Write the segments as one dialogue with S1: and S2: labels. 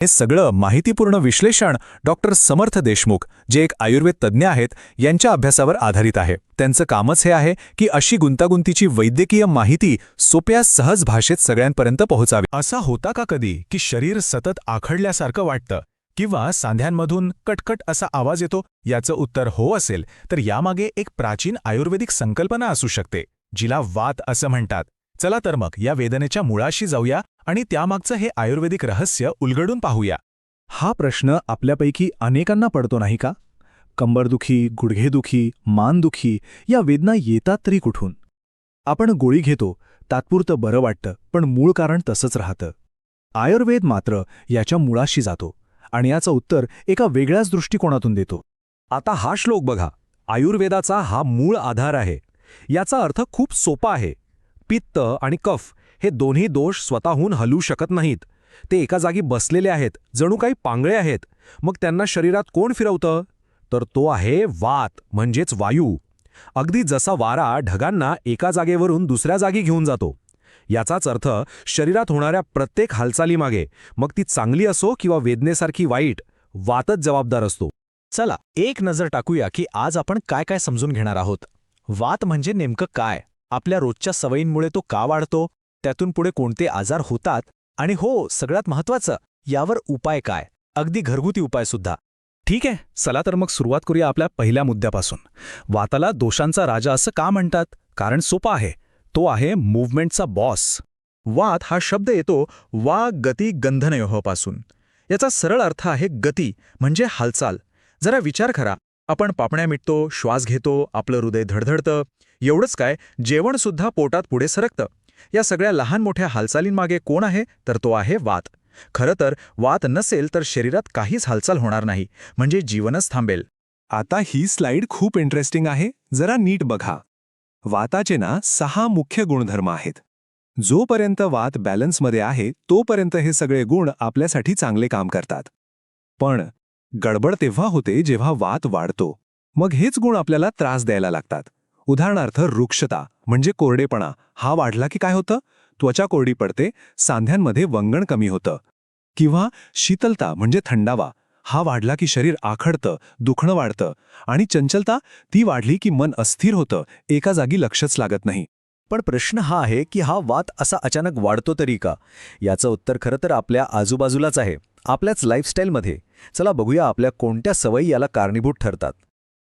S1: हे सगळं माहितीपूर्ण विश्लेषण डॉक्टर समर्थ देशमुख जे एक आयुर्वेद तज्ज्ञ आहेत यांच्या अभ्यासावर आधारित आहे. त्यांचं कामच हे आहे की अशी गुंतागुंतीची वैद्यकीय माहिती सोप्या सहज भाषेत सगळ्यांपर्यंत पोहोचावी. असा होता का कधी की शरीर सतत आखडल्यासारखं वाटतं किंवा सांध्यांमधून कटकट असा आवाज येतो? याचं उत्तर हो असेल तर यामागे एक प्राचीन आयुर्वेदिक संकल्पना असू शकते जिला वात असं म्हणतात. चला तर मग या वेदनेच्या मुळाशी जाऊया आणि त्यामागचं हे आयुर्वेदिक रहस्य उलगडून पाहूया. हा प्रश्न आपल्यापैकी अनेकांना पडतो नाही का? कंबरदुखी गुडघेदुखी मानदुखी या वेदना येतात तरी कुठून? आपण गोळी घेतो तात्पुरतं बरं वाटतं पण मूळ कारण तसंच राहतं. आयुर्वेद मात्र याच्या मुळाशी जातो आणि याचं उत्तर एका वेगळ्याच दृष्टिकोनातून देतो. आता हा श्लोक बघा. आयुर्वेदाचा हा मूळ आधार आहे. याचा अर्थ खूप सोपा आहे. पित्त आणि कफ हे दोन्ही दोष स्वतःहून हलू शकत नाहीत. ते एका जागी बसलेले आहेत जणू काही पांगळे आहेत. मग त्यांना शरीरात कोण फिरवतं? तर तो आहे वात म्हणजेच वायू. अगदी जसा वारा ढगांना एका जागेवरून दुसऱ्या जागी घेऊन जातो. याचाच अर्थ शरीरात होणाऱ्या प्रत्येक हालचालीमागे मग ती चांगली असो किंवा वेदनेसारखी वाईट वातच जबाबदार असतो. चला एक नजर टाकूया की आज आपण काय काय समजून घेणार आहोत. वात म्हणजे नेमकं काय? आपल्या रोजच्या सवयींमुळे तो का वाढतो त्यातून पुढे कोणते आजार होतात आणि हो सगळ्यात महत्वाचं यावर उपाय काय? अगदी घरगुती उपाय सुद्धा. ठीक आहे चला तर मग सुरुवात करूया आपल्या पहिल्या मुद्द्यापासून. वाताला दोषांचा राजा असं का म्हणतात? कारण सोपा आहे. तो आहे मूव्हमेंटचा बॉस. वात हा शब्द येतो वा गती गंधनयोपासून याचा सरळ अर्थ आहे गती म्हणजे हालचाल. जरा विचार करा. आपण पापण्या मिटतो श्वास घेतो आपलं हृदय धडधडतं. एवढंच काय जेवणसुद्धा पोटात पुढे सरकतं. या सगळ्या लहान मोठ्या हालचालींमागे कोण आहे तर तो आहे वात. खरं तर वात नसेल तर शरीरात काहीच हालचाल होणार नाही म्हणजे जीवनच थांबेल. आता ही स्लाइड खूप इंटरेस्टिंग आहे जरा नीट बघा. वाताचे ना सहा मुख्य गुणधर्म आहेत. जोपर्यंत वात बॅलन्समध्ये आहे तोपर्यंत हे सगळे गुण आपल्यासाठी चांगले काम करतात. पण गडबड तेव्हा होते जेव्हा वात वाढतो. मग हेच गुण आपल्याला त्रास द्यायला लागतात. उदाहरणार्थ वृक्षता म्हणजे कोरडेपणा. हा वाढला की काय होतं? त्वचा कोरडी पडते सांध्यांमध्ये वंगण कमी होतं. किंवा शीतलता म्हणजे थंडावा. हा वाढला की शरीर आखडतं दुखणं वाढतं. आणि चंचलता ती वाढली की मन अस्थिर होतं एका जागी लक्षच लागत नाही. पण प्रश्न हा आहे की हा वात असा अचानक वाढतो तरी का? याचं उत्तर खरं तर आपल्या आजूबाजूलाच आहे आपल्याच लाईफस्टाईलमध्ये चला बघूया आपल्या कोणत्या सवयी याला कारणीभूत ठरतात.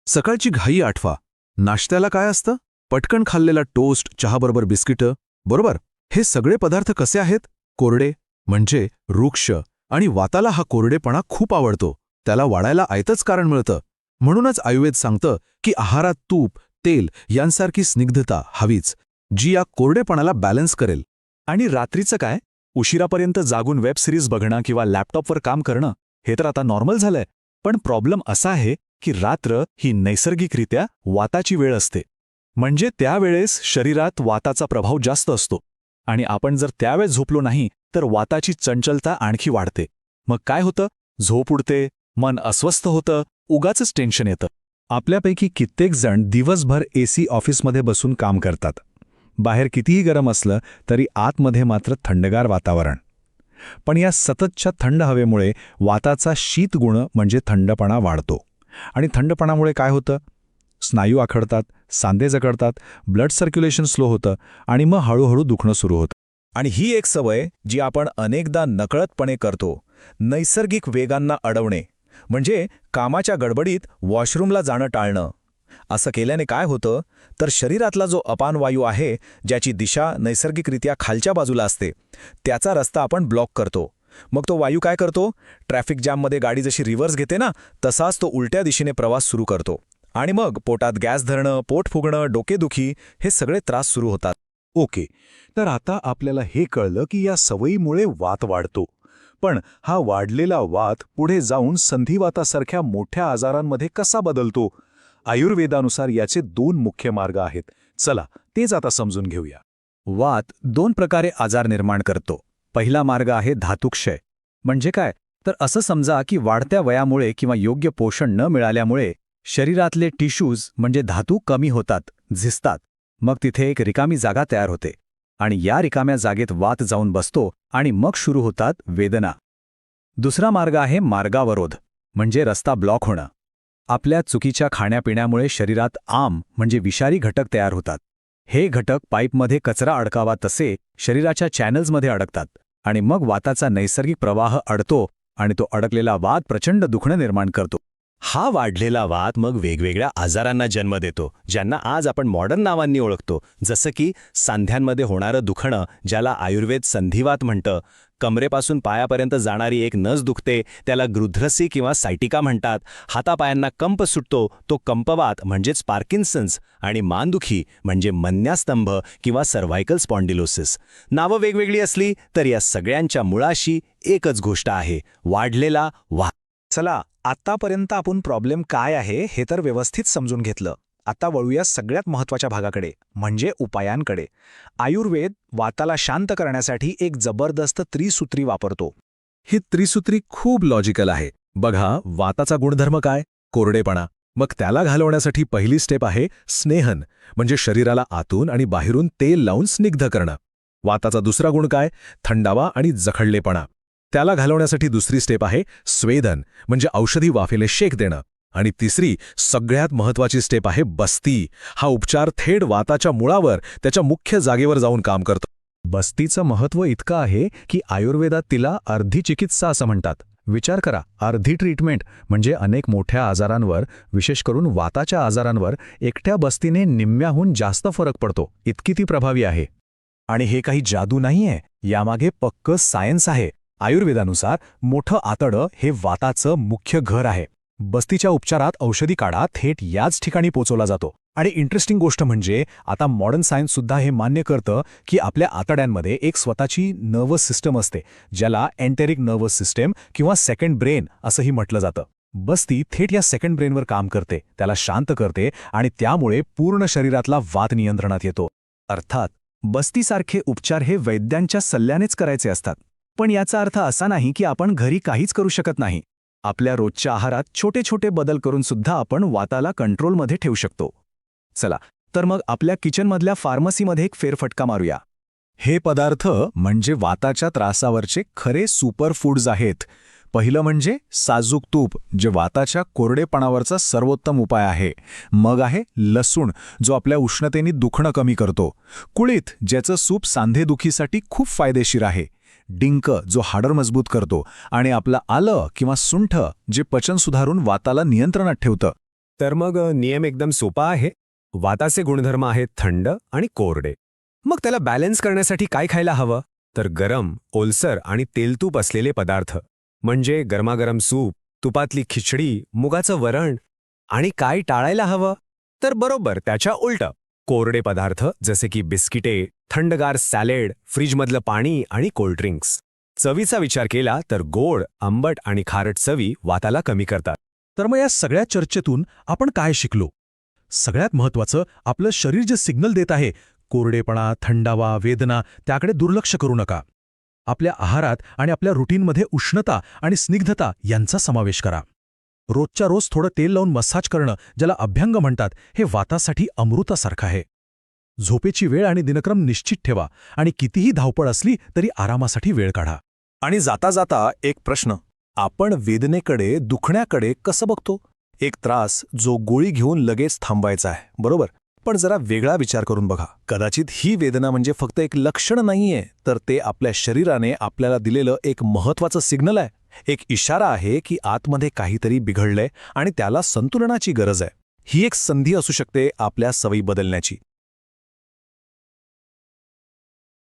S1: सकाळची घाई आठवा. नाश्त्याला काय असतं? पटकन खाल्लेला टोस्ट चहाबरोबर बिस्किटं बरोबर? हे सगळे पदार्थ कसे आहेत? कोरडे म्हणजे वृक्ष आणि वाताला हा कोरडेपणा खूप आवडतो. त्याला वाढायला आयतच कारण मिळतं. म्हणूनच आयुर्वेद सांगतं की आहारात तूप तेल यांसारखी स्निग्धता हवीच जी या कोरडेपणाला बॅलन्स करेल. आणि रात्रीचं काय? उशिरापर्यंत जागून वेब सिरीज बघणं किंवा लॅपटॉपवर काम करणं हे तर आता नॉर्मल झालंय. पण प्रॉब्लेम असा आहे की रात्र ही नैसर्गिकरित्या वाताची वेळ असते. म्हणजे त्यावेळेस शरीरात वाताचा प्रभाव जास्त असतो. आणि आपण जर त्यावेळेस झोपलो नाही तर वाताची चंचलता आणखी वाढते. मग काय होतं? झोप उडते मन अस्वस्थ होतं उगाचच टेन्शन येतं. आपल्यापैकी कित्येक जण दिवसभर एसी ऑफिसमध्ये बसून काम करतात. बाहेर कितीही गरम असलं तरी आतमध्ये मात्र थंडगार वातावरण. पण या सततच्या थंड हवेमुळे वाताचा शीतगुण म्हणजे थंडपणा वाढतो. आणि थंडपणामुळे काय होतं? स्नायू आखडतात सांधे जकडतात ब्लड सर्क्युलेशन स्लो होतं आणि मग हळूहळू दुखणं सुरू होतं. आणि ही एक सवय जी आपण अनेकदा नकळतपणे करतो नैसर्गिक वेगांना अडवणे म्हणजे कामाच्या गडबडीत वॉशरूमला जाणं टाळणं. असं केल्याने काय होतं? तर शरीरातला जो अपान वायू आहे ज्याची दिशा नैसर्गिकरित्या खालच्या बाजूला असते त्याचा रस्ता आपण ब्लॉक करतो. मग तो वायू काय करतो? ट्रॅफिक जॅममध्ये गाडी जशी रिव्हर्स घेते ना तसाच तो उलट्या दिशेने प्रवास सुरू करतो. आणि मग पोटात गॅस धरणं पोट फुगणं डोकेदुखी हे सगळे त्रास सुरू होतात. ओके. तर आता आपल्याला हे कळलं की या सवयीमुळे वात वाढतो. पण हा वाढलेला वात पुढे जाऊन संधिवातासारख्या मोठ्या आजारांमध्ये कसा बदलतो? आयुर्वेदानुसार याचे दोन मुख्य मार्ग आहेत. चला तेच आता समजून घेऊया. वात दोन प्रकारे आजार निर्माण करतो. पहिला मार्ग आहे धातुक्षय म्हणजे काय? तर असं समजा की वाढत्या वयामुळे किंवा योग्य पोषण न मिळाल्यामुळे शरीरातले टिश्यूज म्हणजे धातू कमी होतात झिजतात. मग तिथे एक रिकामी जागा तयार होते. आणि या रिकाम्या जागेत वात जाऊन बसतो आणि मग सुरू होतात वेदना. दुसरा मार्ग आहे मार्गावरोध म्हणजे रस्ता ब्लॉक होणं. आपल्या चुकीच्या खाण्यापिण्यामुळे शरीरात आम म्हणजे विषारी घटक तयार होतात. हे घटक पाईपमध्ये कचरा अडकावा तसे शरीराच्या चॅनल्समध्ये अडकतात. आणि मग वाताचा नैसर्गिक प्रवाह अडतो आणि तो अडकलेला वात प्रचंड दुखणं निर्माण करतो.
S2: हा वाढलेला वात मग वेगवेगळ्या आजारांना जन्म देतो ज्यांना आज आपण मॉडर्न नावांनी ओळखतो. जसं की सांध्यांमध्ये होणारं दुखणं ज्याला आयुर्वेद संधिवात म्हणतं. कमरेपासून पायापर्यंत जाणारी एक नस दुखते त्याला गृध्रसी किंवा सायटिका म्हणतात. हातापायांना कंप सुटतो तो कंपवात म्हणजेच पार्किन्सन्स आणि मानदुखी म्हणजे मन्यास्तंभ किंवा सर्व्हायकल स्पॉन्डिलोसिस. नावं वेगवेगळी असली तर या सगळ्यांच्या मुळाशी एकच गोष्ट आहे वाढलेला वा
S1: चला आत्तापर्यंत आपण प्रॉब्लेम काय आहे हे तर व्यवस्थित समजून घेतलं. आता वळूया सगळ्यात महत्त्वाच्या भागाकडे म्हणजे उपायांकडे. आयुर्वेद वाताला शांत करण्यासाठी एक जबरदस्त त्रिसूत्री वापरतो. ही त्रिसूत्री खूप लॉजिकल आहे. बघा वाताचा गुणधर्म काय? कोरडेपणा. मग त्याला घालवण्यासाठी पहिली स्टेप आहे स्नेहन म्हणजे शरीराला आतून आणि बाहेरून तेल लावून स्निग्ध करणं. वाताचा दुसरा गुण काय? थंडावा आणि जखडलेपणा. त्याला घालवण्यासाठी दुसरी स्टेप आहे स्वेदन म्हणजे औषधी वाफेले शेक देणं. आणि तिसरी सगळ्यात महत्वाची स्टेप आहे बस्ती. हा उपचार थेट वाताच्या मुळावर त्याच्या मुख्य जागेवर जाऊन काम करतो. बस्तीचं महत्त्व इतकं आहे की आयुर्वेदात तिला अर्धी चिकित्सा असं म्हणतात. विचार करा अर्धी ट्रीटमेंट म्हणजे अनेक मोठ्या आजारांवर विशेष करून वाताच्या आजारांवर एकट्या बस्तीने निम्म्याहून जास्त फरक पडतो. इतकी ती प्रभावी आहे. आणि हे काही जादू नाहीये. यामागे पक्क सायन्स आहे. आयुर्वेदानुसार मोठं आतडं हे वाताचं मुख्य घर आहे. बस्तीच्या उपचारात औषधी काढा थेट याच ठिकाणी पोचवला जातो. आणि इंटरेस्टिंग गोष्ट म्हणजे आता मॉडर्न सायन्स सुद्धा हे मान्य करतं की आपल्या आतड्यांमध्ये एक स्वतःची नर्वस सिस्टम असते ज्याला एन्टेरिक नर्वस सिस्टम किंवा सेकंड ब्रेन असंही म्हटलं जातं. बस्ती थेट या सेकंड ब्रेनवर काम करते त्याला शांत करते आणि त्यामुळे पूर्ण शरीरातला वात नियंत्रणात येतो. अर्थात बस्तीसारखे उपचार हे वैद्यांच्या सल्ल्यानेच करायचे असतात. पण याचा अर्थ असा नाही की आपण घरी काहीच करू शकत नाही. आपल्या रोजच्या आहारात छोटे छोटे बदल करून सुद्धा आपण वाताला कंट्रोलमध्ये ठेवू शकतो. चला तर मग आपल्या किचनमधल्या फार्मसीमध्ये एक फेरफटका मारूया. हे पदार्थ म्हणजे वाताच्या त्रासावरचे खरे सुपर फूड्स आहेत. पहिलं म्हणजे साजूक तूप जे वाताच्या कोरडेपणावरचा सर्वोत्तम उपाय आहे. मग आहे लसूण जो आपल्या उष्णतेने दुखणं कमी करतो. कुळीत ज्याचं सूप सांधेदुखीसाठी खूप फायदेशीर आहे. डिंक जो हाडर मजबूत करतो आणि आपलं आलं किंवा सुंठ जे पचन सुधारून वाताला नियंत्रणात ठेवतं.
S3: तर मग नियम एकदम सोपा आहे. वाताचे गुणधर्म आहेत थंड आणि कोरडे. मग त्याला बॅलन्स करण्यासाठी काय खायला हवं? तर गरम ओलसर आणि तेलतूप असलेले पदार्थ. म्हणजे गरमागरम सूप तुपातली खिचडी मुगाचं वरण आणि काय टाळायला हवं? तर बरोबर त्याच्या उलटं. कोरडे पदार्थ जसे की बिस्किटे थंडगार सॅलेड फ्रीजमधलं पाणी आणि कोल्ड्रिंक्स चवीचा विचार केला तर गोड आंबट आणि खारट चवी वाताला कमी करतात.
S1: तर मग या सगळ्या चर्चेतून आपण काय शिकलो? सगळ्यात महत्वाचं आपलं शरीर जे सिग्नल देत आहे कोरडेपणा थंडावा वेदना त्याकडे दुर्लक्ष करू नका. आपल्या आहारात आणि आपल्या रुटीनमध्ये उष्णता आणि स्निग्धता यांचा समावेश करा. रोजच्या रोज थोडं तेल लावून मसाज करणं ज्याला अभ्यंग म्हणतात हे वातासाठी अमृतासारखं आहे. झोपेची वेळ आणि दिनक्रम निश्चित ठेवा आणि कितीही धावपळ असली तरी आरामासाठी वेळ काढा. आणि जाता जाता एक प्रश्न. आपण वेदनेकडे दुखण्याकडे कसं बघतो? एक त्रास जो गोळी घेऊन लगेच थांबायचा आहे बरोबर? पण जरा वेगळा विचार करून बघा. कदाचित ही वेदना म्हणजे फक्त एक लक्षण नाहीये तर ते आपल्या शरीराने आपल्याला दिलेलं एक महत्वाचं सिग्नल आहे. एक इशारा आहे की आतमध्ये काहीतरी बिघडलंय आणि त्याला संतुलनाची गरज आहे. ही एक संधी असू शकते आपल्या सवयी बदलण्याची.